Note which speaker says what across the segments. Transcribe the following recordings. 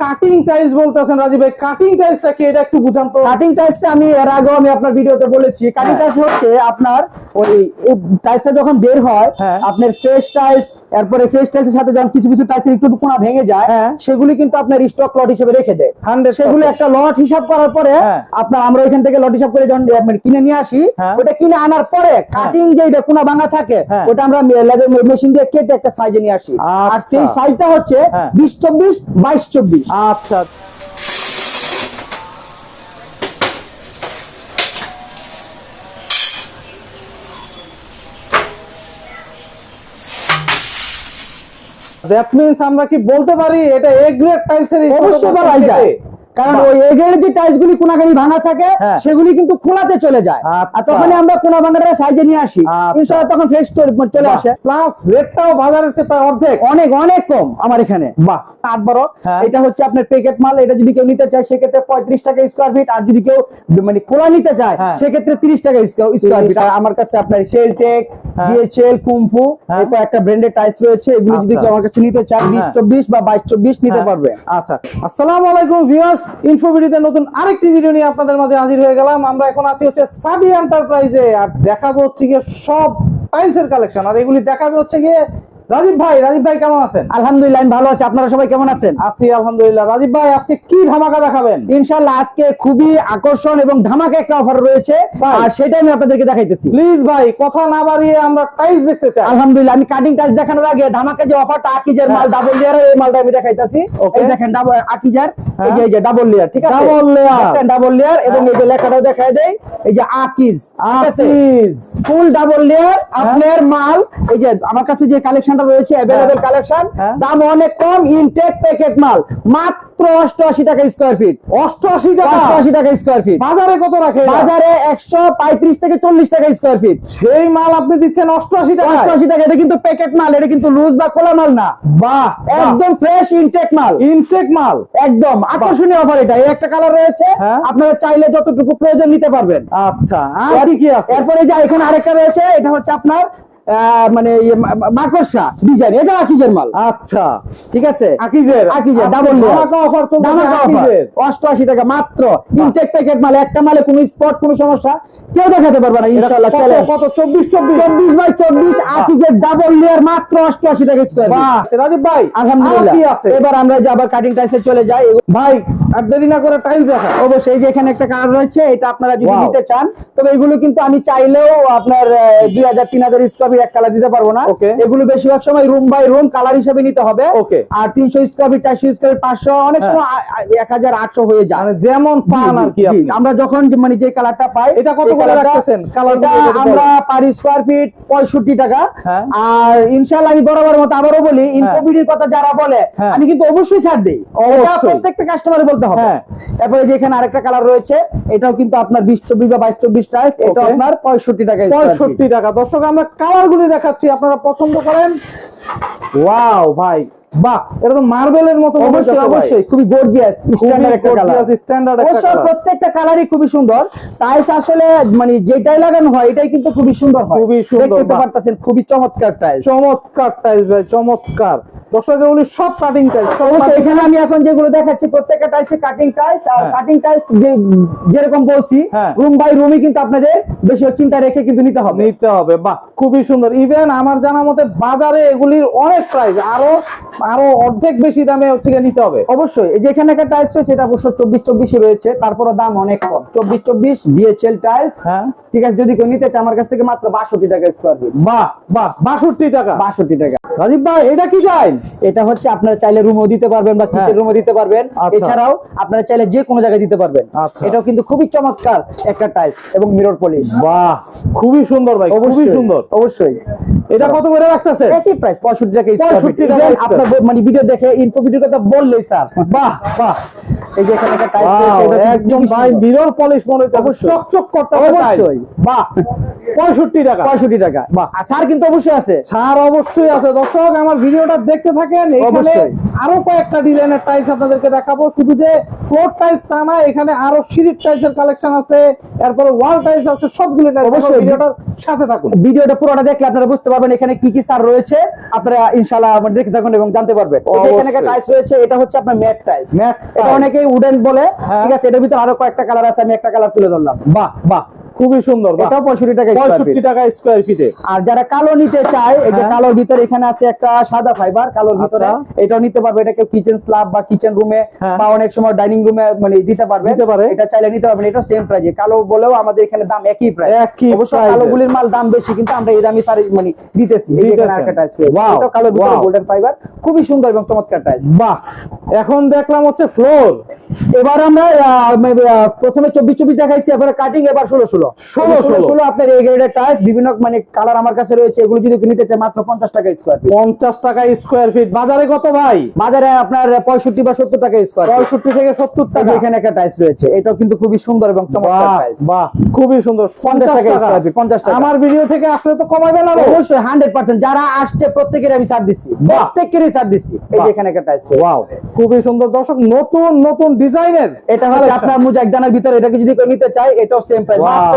Speaker 1: Cutting tiles বলতেছেন রাজীব ভাই cutting টাইলসটা কি এটা একটু বুঝান তো
Speaker 2: কাটিং টাইলসটা আমি এর আগেও আমি আপনার ভিডিওতে বলেছি কাটিং
Speaker 1: হ্যাঁ।
Speaker 2: টাইলস হচ্ছে আপনার ওই টাইলসটা যখন বের হয়
Speaker 1: হ্যাঁ।
Speaker 2: আপনার ফ্রেশ টাইলস এরপরে ফেস টাইলসের সাথে যখন কিছু কিছু টাইলসের একটু কোনা ভেঙে যায়
Speaker 1: হ্যাঁ।
Speaker 2: সেগুলি কিন্তু আপনার স্টক লট হিসেবে রেখে দেয়
Speaker 1: 100%
Speaker 2: সেগুলো একটা লট হিসাব করার পরে
Speaker 1: হ্যাঁ।
Speaker 2: আপনার আমরা ওইখান থেকে লট হিসাব করে যখন কিনে নিয়ে আসি
Speaker 1: হ্যাঁ।
Speaker 2: ওটা কিনে আনার পরে কাটিং যে এটা কোনা ভাঙা থাকে। ওটা আমরা লেজার মেশিন দিয়ে কেটে একটা সাইজে নিয়ে আসি আর
Speaker 1: আচ্ছা।
Speaker 2: সেই সাইজটা হচ্ছে। বিশ চব্বিশ বাইশ চব্বিশ
Speaker 1: আচ্ছা দ্যাট মিন্স আমরা কি বলতে পারি এটা এ গ্রেড টাইলসের
Speaker 2: অবশ্যই বলা যায়। কারণ ওই এগের যে টাইলস গুলি কোনাগানি ভাঙা থাকে
Speaker 1: হ্যাঁ।
Speaker 2: সেগুলি কিন্তু খোলাতে চলে যায়
Speaker 1: আচ্ছা।
Speaker 2: আর তখন আমরা কোনা ভাঙাটা সাইজে নিয়ে আসি
Speaker 1: আচ্ছা।
Speaker 2: ইনশাআল্লাহ তখন ফ্রেশ চলে আসে
Speaker 1: প্লাস রেটটাও বাজারের চেয়ে প্রায় অর্ধেক
Speaker 2: অনেক অনেক কম আমার এখানে
Speaker 1: বাহ
Speaker 2: আট বারো
Speaker 1: হ্যাঁ।
Speaker 2: এটা হচ্ছে আপনার প্যাকেট মাল এটা যদি কেউ নিতে চায় সেক্ষেত্রে পঁয়ত্রিশ টাকা স্কোয়ার ফিট আর যদি কেউ মানে খোলা নিতে চায়
Speaker 1: হ্যাঁ।
Speaker 2: সেক্ষেত্রে তিরিশ টাকা স্কোয়ার ফিট আর আমার কাছে আপনার শেলটেক
Speaker 1: হ্যাঁ।
Speaker 2: ডিএচএল কুমফু। এরপর একটা ব্র্যান্ডেড টাইলস রয়েছে এগুলো যদি
Speaker 1: আচ্ছা।
Speaker 2: কেউ আমার কাছে নিতে চায় বিশ। চব্বিশ বা বাইশ চব্বিশ নিতে। পারবে
Speaker 1: আচ্ছা আসসালামু আলাইকুম ভিউয়ার্স ইনফোভিডিতে নতুন আরেকটি ভিডিও নিয়ে আপনাদের মাঝে হাজির হয়ে গেলাম। আমরা এখন আছি হচ্ছে সাবি এন্টারপ্রাইজে আর দেখাবো হচ্ছে গিয়ে সব টাইলসের কালেকশন আর এগুলি দেখাবে হচ্ছে গিয়ে রাজীব ভাই রাজীব ভাই কেমন আছেন?
Speaker 2: আলহামদুলিল্লাহ আমি ভালো আছি। আপনারা সবাই কেমন আছেন?
Speaker 1: আছি আলহামদুলিল্লাহ। রাজীব ভাই আজকে কি ধামাকা দেখাবেন?
Speaker 2: ইনশাল্লাহ আজকে খুবই আকর্ষণ এবং ধামাকা একটা অফার রয়েছে। আর সেটাই আমি আপনাদেরকে দেখাইতেছি।
Speaker 1: প্লিজ ভাই কথা না বাড়িয়ে আমরা টাইলস দেখতে চাই।
Speaker 2: আলহামদুলিল্লাহ আমি কাটিং টাচ দেখানোর আগে ধামাকা যে অফারটা আকিজের মাল
Speaker 1: হ্যাঁ।
Speaker 2: ডাবল লেয়ার এই মালটা আমি দেখাইতাছি. এই দেখেন ডাবল আকিজার এই
Speaker 1: হ্যাঁ।
Speaker 2: যে এই যে ডাবল লেয়ার ঠিক আছে?
Speaker 1: Double layer।
Speaker 2: ডাবল লেয়ার এবং এই যে লেখাটাও দেখায় দেয় এই যে আকিজ
Speaker 1: প্লিজ
Speaker 2: ফুল ডাবল লেয়ার আপনার মাল এই যে আমার কাছে যে কালেকশনটা রয়েছে অ্যাভেলেবেল কালেকশন। দাম অনেক কম ইনটেক প্যাকেট মাল। মাত্র অষ্টআশি টাকা স্কোয়ার ফিট
Speaker 1: অষ্টআশি টাকা?
Speaker 2: অষ্টআশি টাকা স্কোয়ার ফিট
Speaker 1: বাজারে কত রাখে
Speaker 2: বাজারে একশো পঁয়ত্রিশ থেকে চল্লিশ টাকা স্কোয়ার ফিট
Speaker 1: সেই মাল আপনি দিচ্ছেন অষ্টআশি টাকা
Speaker 2: অষ্টআশি টাকা এটা কিন্তু প্যাকেট মাল এটা কিন্তু লুজ বা খোলা মাল না।
Speaker 1: বাহ
Speaker 2: একদম ফ্রেশ ইনটেক মাল।
Speaker 1: ইনটেক মাল?
Speaker 2: একদম আকর্ষণীয় অফার এটা। এই একটা কালার রয়েছে
Speaker 1: হ্যাঁ।
Speaker 2: আপনারা চাইলে যতটুকু প্রয়োজন নিতে পারবেন।
Speaker 1: আচ্ছা আর কি কি আছে?
Speaker 2: এরপরে যে এখানে আরেকটা রয়েছে এটা হচ্ছে আপনার মানে ইয়ে মাকড়সা ডিজাইন এটা আকিজের মাল।
Speaker 1: আচ্ছা।
Speaker 2: ঠিক আছে?
Speaker 1: আকিজের?
Speaker 2: আকিজের ডাবল
Speaker 1: ধামাকা
Speaker 2: অফার। অষ্টআশি টাকা মাত্র। ইনটেক প্যাকেট মাল একটা মালে কোনো স্পট কোনো সমস্যা? কেউ দেখাতে পারবে না ইনশাআল্লাহ
Speaker 1: কত
Speaker 2: চ্যালেঞ্জ
Speaker 1: কত? চব্বিশ চব্বিশ?
Speaker 2: চব্বিশ বাই চব্বিশ আকিজের ডাবল লেয়ার মাত্র অষ্টআশি টাকা স্কোয়ার
Speaker 1: বাহ রাজীব ভাই
Speaker 2: আলহামদুলিল্লাহ
Speaker 1: কি আছে?
Speaker 2: এবার আমরা যে আবার কাটিং টাইলসে চলে যাই
Speaker 1: ভাই আর দেরি না করে টাইলস দেখা
Speaker 2: অবশ্যই যে এখানে একটা কালার রয়েছে এটা আপনারা যদি নিতে চান তবে এগুলো কিন্তু আমি চাইলেও আপনার দুই হাজার তিন হাজার স্কোয়ার এক কালার দিতে পারব না। এগুলো বেশিরভাগ সময় রুম বাই রুম কালার হিসেবে নিতে হবে।
Speaker 1: Okay.
Speaker 2: আর তিনশো স্কোয়ার ফিট চারশো স্কোয়ার ফিট পাঁচশো অনেক
Speaker 1: হ্যাঁ।
Speaker 2: সময় এক হাজার আটশো হয়ে যায়।
Speaker 1: মানে যেমন পান আর কি
Speaker 2: আমরা যখন মানে যে কালারটা পাই
Speaker 1: এটা কত করে রাখতেছেন?
Speaker 2: আমরা পার স্কোয়ার ফিট পঁয়ষট্টি টাকা।
Speaker 1: হ্যাঁ।
Speaker 2: আর ইনশাল্লাহ আমি বরাবর মতো আবারও বলি ইনকোভিডির কথা যারা বলে
Speaker 1: হ্যাঁ।
Speaker 2: আমি কিন্তু অবশ্যই ছাড় দিই। প্রত্যেকটা কাস্টমারে বলতে হবে।
Speaker 1: হ্যাঁ।
Speaker 2: তারপরে যে এখানে আরেকটা কালার রয়েছে এটাও কিন্তু আপনার বিশ চব্বিশ বা বাইশ চব্বিশ টাইপ এটা আপনার পঁয়ষট্টি টাকা
Speaker 1: পঁয়ষট্টি টাকা। দর্শক আমরা কালার গুলি দেখাচ্ছি আপনারা পছন্দ করেন। ওয়াও ভাই বাহ এটা তো মার্বেলের মতো
Speaker 2: অবশ্যই অবশ্যই খুবই গর্জিয়াস স্ট্যান্ডার্ড একটা কালার
Speaker 1: স্ট্যান্ডার্ড একটা কালার।
Speaker 2: প্রত্যেকটা কালারই খুবই সুন্দর। টাইলস আসলে মানে যেটাই লাগানো হয় এটাই কিন্তু খুবই সুন্দর হয়।
Speaker 1: খুবই সুন্দর,
Speaker 2: দেখতে পারতাছেন খুবই চমৎকার টাইলস
Speaker 1: চমৎকার টাইলস ভাই চমৎকার। দর্শক উনি সব কাটিং টাইলস
Speaker 2: অবশ্যই এখানে আমি এখন যেগুলো দেখাচ্ছি প্রত্যেকটা টাইলসে কাটিং টাইলস আর। কাটিং টাইলস যেরকম বলছি। রুম বাই রুমই কিন্তু আপনাদের বেশি চিন্তা রেখে কিন্তু নিতে হবে।
Speaker 1: নিতে হবে বাহ খুবই সুন্দর। ইভেন আমার জানা মতে বাজারে এগুলির অনেক প্রাইস আরও আরও অর্ধেক বেশি দামে হচ্ছে নিতে হবে।
Speaker 2: অবশ্যই এই যে এখানে একটা টাইলস এটা অবশ্য চব্বিশ চব্বিশই রয়েছে তারপরে দাম অনেক কম। চব্বিশ চব্বিশ বিএচএল টাইলস
Speaker 1: হ্যাঁ।
Speaker 2: ঠিক আছে যদি কেউ নিতে চায় আমার কাছ থেকে মাত্র বাষট্টি টাকা স্কোয়ার ফিট
Speaker 1: বাহ বাহ বাষট্টি টাকা।
Speaker 2: বাষট্টি টাকা।
Speaker 1: রাজীব ভাই এটা কি টাইলস
Speaker 2: এটা হচ্ছে আপনারা চাইলে রুমও দিতে পারবেন বা কিচেন
Speaker 1: হ্যাঁ।
Speaker 2: রুমও দিতে পারবেন।
Speaker 1: আচ্ছা।
Speaker 2: এছাড়াও আপনারা চাইলে যে কোনো জায়গায় দিতে পারবেন।
Speaker 1: আচ্ছা।
Speaker 2: এটাও কিন্তু খুবই চমৎকার একটা টাইলস এবং মিরর পলিশ
Speaker 1: বাহ খুবই সুন্দর ভাই খুবই সুন্দর।
Speaker 2: অবশ্যই।
Speaker 1: এটা কত করে রাখতেছে
Speaker 2: একই প্রাইস পঁয়ষট্টি টাকা
Speaker 1: 65 টাকা
Speaker 2: স্কয়ার
Speaker 1: ফিট
Speaker 2: আপনার মানে ভিডিও দেখে ইনফো ভিডিওর কথা বললেই স্যার
Speaker 1: বাহ বাহ।
Speaker 2: এই যে এখানে একটা
Speaker 1: একদম ভাই। মিরর পলিশ মনে হচ্ছে। চকচক করতে
Speaker 2: অবশ্যই।
Speaker 1: বাহ পঁয়ষট্টি টাকা।
Speaker 2: পঁয়ষট্টি টাকা।
Speaker 1: বাহ।
Speaker 2: ছাড় কিন্তু অবশ্যই আছে।
Speaker 1: ছাড় অবশ্যই আছে। দর্শক আমার ভিডিওটা দেখতে থাকেন। এখানে আরও কয়েকটা ডিজাইনের টাইলস আপনাদেরকে দেখাবো। শুধু যে ফ্লোর টাইলস তা না এখানে আরও সিঁড়ির টাইলস এর কালেকশন আছে। এরপরে ওয়াল টাইলস আছে সবগুলো
Speaker 2: অবশ্যই।
Speaker 1: ভিডিওটার সাথে থাকুন।
Speaker 2: ভিডিওটা পুরোটা দেখলে আপনারা বুঝতে পারবেন এখানে কি কি সার রয়েছে। আপনারা ইনশাআল্লাহ আমার দেখে থাকুন এবং জানতে পারবেন। এখানে একটা টাইলস রয়েছে এটা হচ্ছে আপনার ম্যাট টাইলস
Speaker 1: ম্যাট
Speaker 2: এটা অনেকেই উডেন বলে
Speaker 1: হ্যাঁ।
Speaker 2: ঠিক আছে এটার ভিতরে আরও কয়েকটা কালার আছে আমি একটা কালার তুলে ধরলাম
Speaker 1: বাহ বাহ খুবই সুন্দর।
Speaker 2: এটাও পঁয়ষট্টি টাকা।
Speaker 1: পঁয়ষট্টি টাকা স্কোয়ার ফিটে
Speaker 2: আর যারা কালো নিতে চায় এই যে
Speaker 1: হ্যাঁ।
Speaker 2: কালোর ভিতরে এখানে আছে একটা সাদা ফাইবার কালোর ভিতরে
Speaker 1: আচ্ছা।
Speaker 2: এটাও নিতে পারবে এটা কেউ কিচেন স্ল্যাব বা কিচেন রুমে
Speaker 1: হ্যাঁ।
Speaker 2: বা অনেক সময় ডাইনিং রুমে মানে দিতে পারবে
Speaker 1: দিতে পারে।
Speaker 2: এটা চাইলে নিতে পারবেন এটা সেম প্রাইজে কালো বলেও আমাদের এখানে দাম একই প্রাইস
Speaker 1: একই
Speaker 2: অবশ্য
Speaker 1: price এ।
Speaker 2: কালো গুলির মাল দাম বেশি কিন্তু আমরা এই দামি সারি মানে দিতেছি এটা কালোর ভিতরে গোল্ডেন ফাইবার খুবই সুন্দর এবং চমৎকার টাইলস
Speaker 1: বাহ এখন দেখলাম হচ্ছে ফ্লোর
Speaker 2: এবার আমরা প্রথমে চব্বিশ চব্বিশ দেখাইছি এবারে কাটিং এবার ষোলো ষোলো
Speaker 1: 16
Speaker 2: ষোলো ষোলো আপনার এই গ্রেডের টাইলস বিভিন্ন মানে কালার আমার কাছে রয়েছে এগুলো যদি নিতে চাই মাত্র পঞ্চাশ টাকা স্কোয়ার ফিট
Speaker 1: পঞ্চাশ টাকা স্কোয়ার ফিট বাজারে কত ভাই?
Speaker 2: বাজারে আপনার পঁয়ষট্টি বা সত্তর টাকা স্কোয়ার
Speaker 1: পঁয়ষট্টি থেকে সত্তর টাকা।
Speaker 2: এখানে একটা টাইলস রয়েছে এটাও কিন্তু খুবই সুন্দর এবং চমৎকার
Speaker 1: বাহ খুবই সুন্দর।
Speaker 2: পঞ্চাশ টাকা স্কোয়ার ফিট পঞ্চাশ টাকা।
Speaker 1: আমার ভিডিও থেকে আসলে তো কমাবে না
Speaker 2: অবশ্যই হান্ড্রেড পার্সেন্ট যারা আসছে প্রত্যেকের আমি ছাড় দিচ্ছি প্রত্যেকেরই ছাড় দিচ্ছি এই এখানে একটা টাইলস
Speaker 1: ওয়াও খুবই সুন্দর। দর্শক নতুন নতুন ডিজাইনের
Speaker 2: এটা হচ্ছে আপনার মুজা একদানার ভিতরে এটাকে যদি নিতে চায় এটাও সেম প্রাইস মাত্র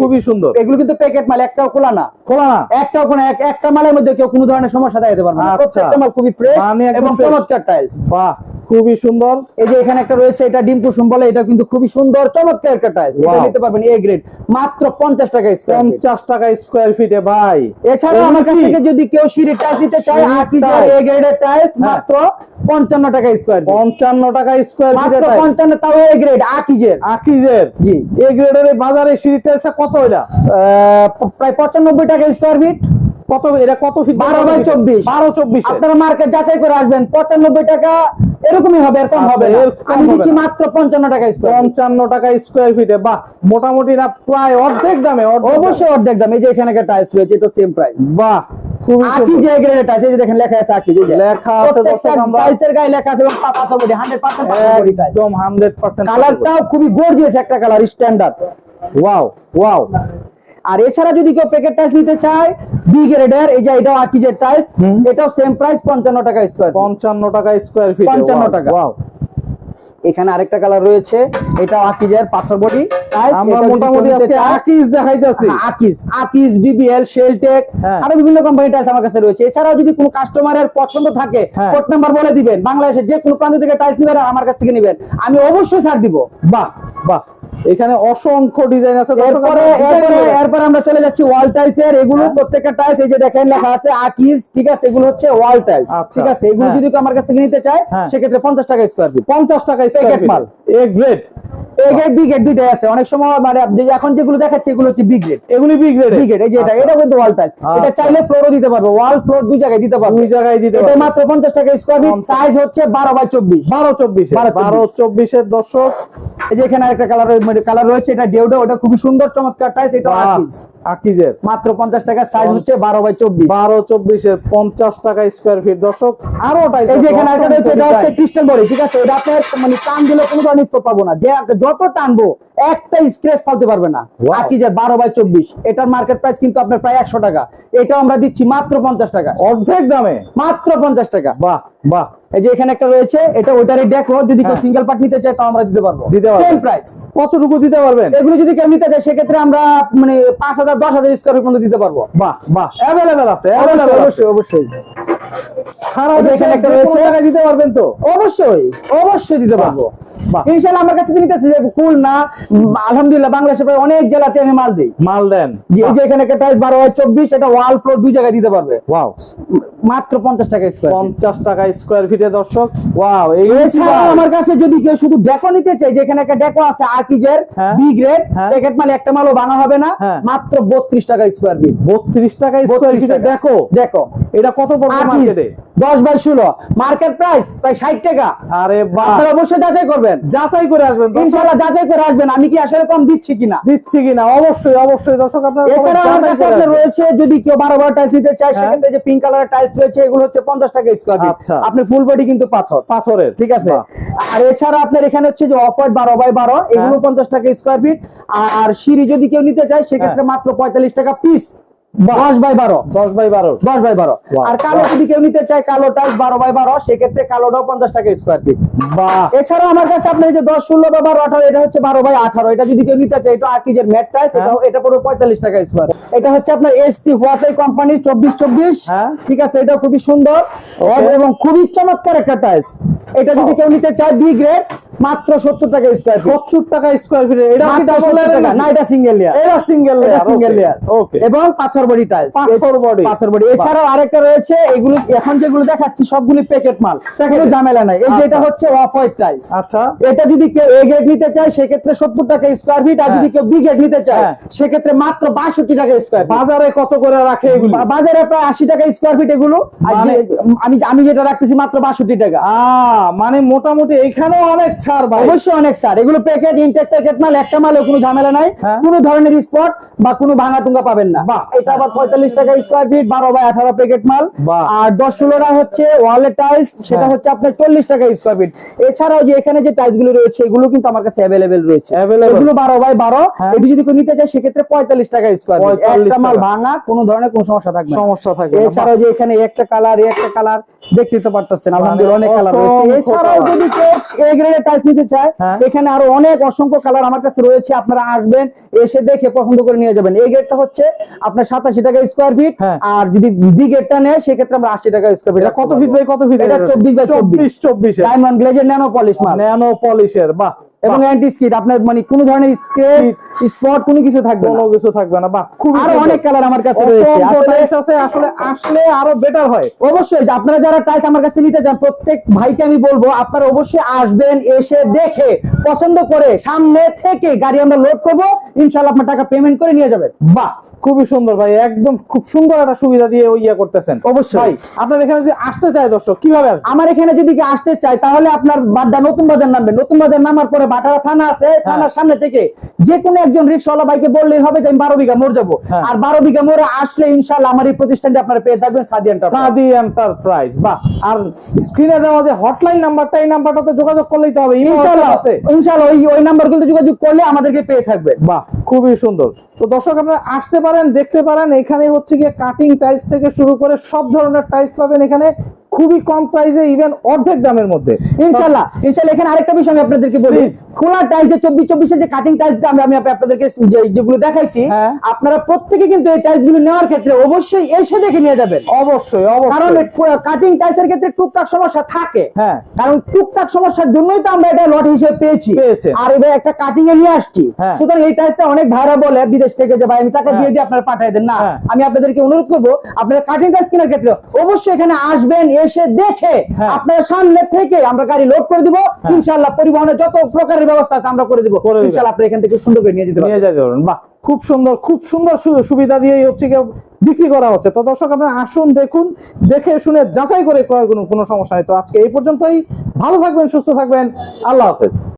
Speaker 1: খুবই সুন্দর
Speaker 2: এগুলো কিন্তু প্যাকেট মাল একটাও খোলা না।
Speaker 1: খোলা না?
Speaker 2: একটাও খোলা একটা মালের মধ্যে কেউ কোনো ধরনের সমস্যা দেখাতে পারবে না।
Speaker 1: আচ্ছা।
Speaker 2: প্রত্যেকটা মাল খুবই ফ্রেশ
Speaker 1: মানে
Speaker 2: এবং। চমৎকার টাইলস
Speaker 1: বাহ। খুবই সুন্দর।
Speaker 2: এই যে এখানে একটা রয়েছে এটা ডিম কুসুম বলে এটা কিন্তু খুবই সুন্দর চমৎকার একটা টাইলস এটা নিতে পারবেন এ গ্রেড মাত্র পঞ্চাশ টাকা স্কোয়ার
Speaker 1: পঞ্চাশ টাকা স্কোয়ার ফিটে ভাই।
Speaker 2: এছাড়া আমার কাছ থেকে যদি কেউ সিঁড়ি টাইলস নিতে চায় আকিজের। এ গ্রেডের টাইলস। মাত্র পঞ্চান্ন টাকা স্কোয়ার
Speaker 1: পঞ্চান্ন টাকা স্কোয়ার
Speaker 2: মাত্র
Speaker 1: ফিটে
Speaker 2: পঞ্চান্ন তাও এ গ্রেড আকিজের
Speaker 1: আকিজের?
Speaker 2: জি।
Speaker 1: এ গ্রেডের বাজারে সিঁড়িটা এসে কত
Speaker 2: আহ, প্রায় পঁচানব্বই টাকা স্কোয়ার ফিট
Speaker 1: কত এটা কত ফিট?
Speaker 2: বারো বাই চব্বিশ।
Speaker 1: বারো চব্বিশ।
Speaker 2: আপনারা মার্কেট যাচাই করে আসবেন। পঁচানব্বই টাকা এরকমই হবে এরকম
Speaker 1: আচ্ছা,
Speaker 2: হবে আমি দিচ্ছি মাত্র পঞ্চান্ন টাকা স্কোয়ার
Speaker 1: পঞ্চান্ন টাকা স্কোয়ার ফিটে বাহ মোটামুটি না প্রায় অর্ধেক দামে
Speaker 2: অবশ্যই অর্ধেক দাম। এই যে এখানে একটা টাইলস রয়েছে এটা সেম প্রাইস
Speaker 1: বাহ
Speaker 2: লেখা আছে আকি।
Speaker 1: লেখা আছে
Speaker 2: প্রত্যেকটা
Speaker 1: দর্শক আমরা-
Speaker 2: টাইলসের গায়ে লেখা আছে 100%
Speaker 1: একদম হান্ড্রেড পার্সেন্ট
Speaker 2: কালারটাও খুবই গর্জিয়াস একটা কালার স্ট্যান্ডার্ড
Speaker 1: ওয়াও ওয়াও
Speaker 2: আর এছাড়া যদি কেউ প্যাকেট টাইলস নিতে চায় বি গ্রেডের এই যে এটাও আকিজের টাইলস
Speaker 1: হুম।
Speaker 2: এটাও সেম প্রাইস পঞ্চান্ন টাকা স্কোয়ার
Speaker 1: পঞ্চান্ন টাকা স্কোয়ার ফিট
Speaker 2: 55 টাকা।
Speaker 1: ওয়াও
Speaker 2: এখানে আরেকটা কালার রয়েছে এটাও আকিজের পাথর বডি
Speaker 1: আমরা মোটামুটি আজকে আকিস দেখাইতেছি
Speaker 2: আকিজ আকিজ ডিবিএল শেলটেক
Speaker 1: হ্যাঁ।
Speaker 2: আরও বিভিন্ন কোম্পানি টাইলস আমার কাছে রয়েছে এছাড়াও যদি কোনো কাস্টমারের পছন্দ থাকে
Speaker 1: হ্যাঁ।
Speaker 2: কোড নাম্বার বলে দিবেন বাংলাদেশের যে কোনো প্রান্ত থেকে টাইলস নেবেন আর আমার কাছ থেকে নেবেন আমি অবশ্যই ছাড় দিব
Speaker 1: বাহ বাহ এখানে অসংখ্য ডিজাইন আছে
Speaker 2: এরপর আমরা চলে যাচ্ছি ওয়াল টাইলস এর এগুলো
Speaker 1: হ্যাঁ।
Speaker 2: প্রত্যেকটা টাইলস এই যে দেখেন লেখা আছে আকিজ ঠিক আছে এগুলো হচ্ছে ওয়াল টাইলস
Speaker 1: আচ্ছা।
Speaker 2: ঠিক আছে এগুলো
Speaker 1: হ্যাঁ।
Speaker 2: যদি আমার কাছ থেকে নিতে চায়
Speaker 1: হ্যাঁ।
Speaker 2: সেক্ষেত্রে পঞ্চাশ টাকা স্কোয়ার ফিট
Speaker 1: পঞ্চাশ টাকা স্কোয়ার
Speaker 2: ফিট মাল।
Speaker 1: A grade
Speaker 2: A B grade দুইটাই আছে। অনেক সময় মানে এখন যেগুলো দেখাচ্ছে এগুলো হচ্ছে বি গ্রেড
Speaker 1: এগুলি বি গ্রেড
Speaker 2: বি গ্রেড এই যে এটা এটা কিন্তু ওয়াল এটা
Speaker 1: আচ্ছা।
Speaker 2: চাইলে ফ্লোরও দিতে পারব। ওয়াল ফ্লোর দুই জায়গায় দিতে পারব।
Speaker 1: দুই জায়গায় দিতে
Speaker 2: এটা মাত্র পঞ্চাশ টাকা স্কোয়ার ফিট সাইজ হচ্ছে বারো বাই চব্বিশ।
Speaker 1: বারো চব্বিশ
Speaker 2: বারো
Speaker 1: বারো চব্বিশের দর্শক।
Speaker 2: এই যে এখানে একটা কালার কালার রয়েছে এটা ডেউডা ওটা খুবই সুন্দর চমৎকার টাইস এটা
Speaker 1: আকিজের।
Speaker 2: মাত্র পঞ্চাশ টাকা সাইজ হচ্ছে বারো বাই চব্বিশ।
Speaker 1: বারো চব্বিশের পঞ্চাশ টাকা স্কোয়ার ফিট দর্শক আরও
Speaker 2: এই যে এখানে একটা রয়েছে এটা হচ্ছে ক্রিস্টাল বডি ঠিক আছে? এটা আপনার মানে টান দিলে কোনো ধরনের পাবো না। যে যত টানবো একটা স্ক্রেচ ফালতে পারবে না. আকিজের বারো বাই চব্বিশ। এটার মার্কেট প্রাইস কিন্তু আপনার প্রায় একশো টাকা। এটাও আমরা দিচ্ছি মাত্র পঞ্চাশ টাকা।
Speaker 1: অর্ধেক দামে?
Speaker 2: মাত্র পঞ্চাশ টাকা।
Speaker 1: বাহ বাহ।
Speaker 2: এই যে এখানে একটা রয়েছে এটা যদি কেউ
Speaker 1: হ্যাঁ।
Speaker 2: সিঙ্গেল পার্ট নিতে চায় তাও আমরা দিতে পারব।
Speaker 1: দিতে পারবেন।
Speaker 2: সেম প্রাইস
Speaker 1: কতটুকু দিতে পারবেন?
Speaker 2: এগুলো যদি কেউ নিতে চায় সেক্ষেত্রে আমরা মানে পর্যন্ত দিতে পারব।
Speaker 1: বাহ বাহ। আছে
Speaker 2: অবশ্যই অবশ্যই অবশ্যই।
Speaker 1: সারা
Speaker 2: এই যে
Speaker 1: দেশে
Speaker 2: এখানে একটা রয়েছে।
Speaker 1: দিতে পারবেন তো?
Speaker 2: অবশ্যই অবশ্যই দিতে পারব। আমার কাছে নিতেছি যে কুল না আলহামদুলিল্লাহ বাংলাদেশে প্রায় অনেক জেলাতে আমি মাল দিই।
Speaker 1: মাল দেন।
Speaker 2: এই যে এখানে একটা টাইস বারো হয় চব্বিশ এটা ওয়াল ফ্লোর দুই জায়গায় দিতে পারবে।
Speaker 1: ওয়াও
Speaker 2: মাত্র পঞ্চাশ টাকা স্কোয়ার
Speaker 1: পঞ্চাশ টাকা স্কোয়ার ফিটে দর্শক ওয়াও এই
Speaker 2: আমার কাছে যদি কেউ শুধু ডেকো নিতে চাই যেখানে একটা ডেকো আছে আকিজের। B grade. প্যাকেট মাল একটা মালও ভাঙা হবে না
Speaker 1: হ্যাঁ।
Speaker 2: মাত্র বত্রিশ টাকা স্কোয়ার ফিট
Speaker 1: বত্রিশ টাকা স্কোয়ার
Speaker 2: 32
Speaker 1: ফিটে। দেখো
Speaker 2: দেখো
Speaker 1: এটা কত পড়বে মার্কেটে
Speaker 2: দশ বাই ষোলো। মার্কেট প্রাইস প্রায় ষাট টাকা।
Speaker 1: আরে
Speaker 2: আপনারা অবশ্যই যাচাই করবেন।
Speaker 1: যাচাই করে আসবেন
Speaker 2: ইনশাল্লাহ যাচাই করে আসবেন। আমি কি আসলে কম দিচ্ছি কিনা?
Speaker 1: দিচ্ছি কিনা? অবশ্যই অবশ্যই। দর্শক আপনারা
Speaker 2: এছাড়া আমার কাছে আপনার রয়েছে যদি কেউ বারো বারো টাইলস নিতে চায়
Speaker 1: হ্যাঁ।
Speaker 2: সেক্ষেত্রে যে পিঙ্ক কালারের টাইলস রয়েছে এগুলো হচ্ছে পঞ্চাশ টাকা স্কোয়ার ফিট
Speaker 1: আচ্ছা।
Speaker 2: আপনি ফুল বডি কিন্তু পাথর।
Speaker 1: পাথরের।
Speaker 2: ঠিক আছে? আর এছাড়া আপনার এখানে হচ্ছে যে অফ হোয়াইট বারো বাই বারো এগুলো
Speaker 1: হ্যাঁ।
Speaker 2: পঞ্চাশ টাকা স্কোয়ার ফিট আর সিঁড়ি যদি কেউ নিতে চায় সেক্ষেত্রে মাত্র পঁয়তাল্লিশ টাকা পিস দশ বাই বারো।
Speaker 1: দশ বাই বারো।
Speaker 2: দশ বাই বারো. আর কালো যদি কেউ নিতে চায় কালো টাইলস বারো বাই বারো সেক্ষেত্রে কালোটাও পঞ্চাশ টাকা স্কোয়ার ফিট
Speaker 1: বাহ।
Speaker 2: এছাড়াও আমার কাছে আপনার যে দশ ষোলো বা বারো আঠারো এটা হচ্ছে বারো বাই আঠারো। এটা যদি কেউ নিতে চায় এটা আকিজের ম্যাট টাইলস। এটা পড়বে পঁয়তাল্লিশ টাকা স্কোয়ার এটা হচ্ছে আপনার এস টি হোয়াতাই কোম্পানি চব্বিশ চব্বিশ।
Speaker 1: হ্যাঁ।
Speaker 2: ঠিক আছে এটা খুবই সুন্দর। এবং খুবই চমৎকার একটা টাইলস এটা যদি কেউ নিতে চায় বি গ্রেড মাত্র সত্তর টাকা স্কোয়ার ফিট
Speaker 1: সত্তর টাকা স্কোয়ার ফিট এটা কি ডাবল
Speaker 2: টাকা। না এটা সিঙ্গেল লেয়ার
Speaker 1: এটা সিঙ্গেল
Speaker 2: এটা সিঙ্গেল লেয়ার
Speaker 1: ওকে
Speaker 2: এবং পাথর বডি টাইলস
Speaker 1: পাথর body।
Speaker 2: পাথর বডি এছাড়াও আরেকটা রয়েছে এগুলো এখন যেগুলো দেখাচ্ছি সবগুলি প্যাকেট মাল। কোনো ঝামেলা নাই। এই যেটা
Speaker 1: আচ্ছা।
Speaker 2: হচ্ছে অফ হোয়াইট টাইলস
Speaker 1: আচ্ছা।
Speaker 2: এটা যদি কেউ এ গ্রেড নিতে চায় সেক্ষেত্রে সত্তর টাকা স্কোয়ার ফিট আর
Speaker 1: হ্যাঁ।
Speaker 2: যদি কেউ বি গ্রেড নিতে চায়
Speaker 1: হ্যাঁ।
Speaker 2: সেক্ষেত্রে মাত্র বাষট্টি টাকা স্কোয়ার
Speaker 1: বাজারে কত করে রাখে এগুলি?
Speaker 2: বাজারে প্রায় আশি টাকা স্কোয়ার ফিট এগুলো।
Speaker 1: মানে-
Speaker 2: যে- আমি আমি যেটা রাখতেছি মাত্র বাষট্টি টাকা।
Speaker 1: আহ, মানে মোটামুটি এখানেও অনেক ছাড় ভাই
Speaker 2: অবশ্যই অনেক স্যার এগুলো প্যাকেট ইনটেক প্যাকেট মাল একটা মালে কোনো ঝামেলা নাই
Speaker 1: হ্যাঁ।
Speaker 2: কোনো ধরনের স্পট বা কোনো ভাঙা টুঙ্গা পাবেন না। এটা আবার পঁয়তাল্লিশ টাকা স্কোয়ার ফিট বারো বাই আঠারো প্যাকেট মাল। আর দশ ষোলোটা হচ্ছে ওয়ালের টাইলস সেটা
Speaker 1: হ্যাঁ।
Speaker 2: হচ্ছে আপনার চল্লিশ টাকা স্কোয়ার ফিট এছাড়াও যে এখানে যে টাইলসগুলো রয়েছে এগুলো কিন্তু আমার কাছে অ্যাভেলেবেল রয়েছে। এগুলো বারো বাই বারো
Speaker 1: হ্যাঁ।
Speaker 2: এটি যদি কেউ নিতে চায় সেক্ষেত্রে পঁয়তাল্লিশ টাকা স্কোয়ার ফিট একটা মাল ভাঙা কোনো ধরনের কোনো সমস্যা থাকবে।
Speaker 1: সমস্যা থাকবে।
Speaker 2: এছাড়াও যে এখানে একটা কালার একটা কালার দেখতে তো পারতেছেন আলহামদুলিল্লাহ অনেক কালার রয়েছে এছাড়াও যদি কেউ এ গ্রেডের টাইলস নিতে চায়
Speaker 1: হ্যাঁ।
Speaker 2: এখানে আরও অনেক অসংখ্য কালার আমার কাছে রয়েছে আপনারা আসবেন এসে দেখে পছন্দ করে নিয়ে যাবেন। এই গ্রেডটা হচ্ছে আপনার সাতাশি টাকা স্কোয়ার ফিট। আর যদি বি গ্রেডটা নেয় সেক্ষেত্রে আমরা আশি টাকা স্কোয়ার ফিট
Speaker 1: কত ফিট বাই কত ফিট
Speaker 2: এটা চব্বিশ বাই চব্বিশ।
Speaker 1: চব্বিশ
Speaker 2: ডায়মন্ড গ্লেজের ন্যানো পলিশ
Speaker 1: ন্যানো পলিশের বাহ।
Speaker 2: এবং অ্যান্টি স্কিড আপনার মানে কোন ধরনের স্কেচ স্পট কোনো কিছু থাকবে
Speaker 1: কোনো কিছু থাকবে না বাহ। খুবই আরও
Speaker 2: অনেক কালার আমার কাছে রয়েছে। আসলে
Speaker 1: টাইলস আছে আসলে আসলে আরও বেটার হয়।
Speaker 2: অবশ্যই আপনারা যারা টাইলস আমার কাছে নিতে চান প্রত্যেক ভাইকে আমি বলব আপনারা অবশ্যই আসবেন এসে দেখে পছন্দ করে সামনে থেকে গাড়ি আমরা লোড করব ইনশাআল্লাহ আপনার টাকা পেমেন্ট করে নিয়ে যাবেন।
Speaker 1: বাহ। খুবই সুন্দর ভাই একদম খুব সুন্দর একটা সুবিধা দিয়ে ওই ইয়া করতেছেন।
Speaker 2: অবশ্যই।
Speaker 1: ভাই আপনার এখানে যদি আসতে চায় দর্শক কীভাবে
Speaker 2: আমার এখানে যদি আসতে চায় তাহলে আপনার বাড্ডা নতুন বাজার নামবে। নতুন বাজার নামার পরে বাটারা থানা আছে থানার সামনে থেকে যে কোনো একজন রিক্সাওয়ালা ভাইকে বললেই হবে যে আমি বারো বিঘা মোড় যাব।
Speaker 1: হ্যাঁ।
Speaker 2: আর বারো বিঘা মোড়ে আসলে ইনশাল্লাহ আমার এই প্রতিষ্ঠানটি আপনারা পেয়ে থাকবেন সাদিয়ান
Speaker 1: সাদি এন্টারপ্রাইজ বাহ। আর স্ক্রিনে দেওয়া যে হটলাইন নাম্বারটা এই নাম্বারটাতে যোগাযোগ করলেই তো হবে।
Speaker 2: ইনশাল্লাহ
Speaker 1: আছে।
Speaker 2: ইনশাল্লাহ ওই ওই নাম্বারগুলোতে যোগাযোগ করলে আমাদেরকে পেয়ে থাকবে।
Speaker 1: বাহ খুবই সুন্দর। তো দর্শক, আপনারা আসতে পারেন, দেখতে পারেন। এখানে হচ্ছে গিয়ে কাটিং টাইলস থেকে শুরু করে সব ধরনের টাইলস পাবেন এখানে। খুবই কম প্রাইসে ইভেন অর্ধেক দামের মধ্যে।
Speaker 2: ইনশাল্লাহ ইনশাল্লাহ এখানে আরেকটা বিষয় আমি আপনাদেরকে বলি. খোলা টাইলস যে চব্বিশ চব্বিশের যে কাটিং টাইলস আমি আমি আপনাদেরকে যেগুলো দেখাইছি
Speaker 1: হ্যাঁ।
Speaker 2: আপনারা প্রত্যেকে কিন্তু এই টাইলসগুলো নেওয়ার ক্ষেত্রে অবশ্যই এসে দেখে নিয়ে যাবেন।
Speaker 1: অবশ্যই
Speaker 2: কারণ কাটিং টাইলস এর ক্ষেত্রে টুকটাক সমস্যা থাকে।
Speaker 1: হ্যাঁ।
Speaker 2: কারণ টুকটাক সমস্যার জন্যই তো আমরা এটা লট হিসেবে পেয়েছি। আর এবার একটা কাটিং এ নিয়ে আসছি।
Speaker 1: হ্যাঁ।
Speaker 2: সুতরাং এই টাইলসটা অনেক ভাইরা বলে বিদেশ থেকে যে ভাই আমি টাকা
Speaker 1: হ্যাঁ।
Speaker 2: দিয়ে দিয়ে আপনারা পাঠিয়ে দেন। না। আমি আপনাদেরকে অনুরোধ করব আপনারা কাটিং টাইলস কেনার ক্ষেত্রে অবশ্যই এখানে আসবেন এসে দেখে
Speaker 1: হ্যাঁ।
Speaker 2: আপনার সামনে থেকে আমরা গাড়ি লোড করে দিব। ইনশাআল্লাহ পরিবহনের যত প্রকারের ব্যবস্থা আছে আমরা করে দিব।
Speaker 1: ইনশাল্লাহ
Speaker 2: ইনশাআল্লাহ আপনি এখান থেকে সুন্দর করে নিয়ে যেতে
Speaker 1: নিয়ে
Speaker 2: পারবেন
Speaker 1: পারবেন। বাহ খুব সুন্দর খুব সুন্দর সুবিধা দিয়ে হচ্ছে গিয়ে বিক্রি করা হচ্ছে। তো দর্শক আপনারা আসুন দেখুন দেখে শুনে যাচাই করে করুন কোনো সমস্যা নেই। তো আজকে এই পর্যন্তই। ভালো থাকবেন সুস্থ থাকবেন। আল্লাহ হাফেজ।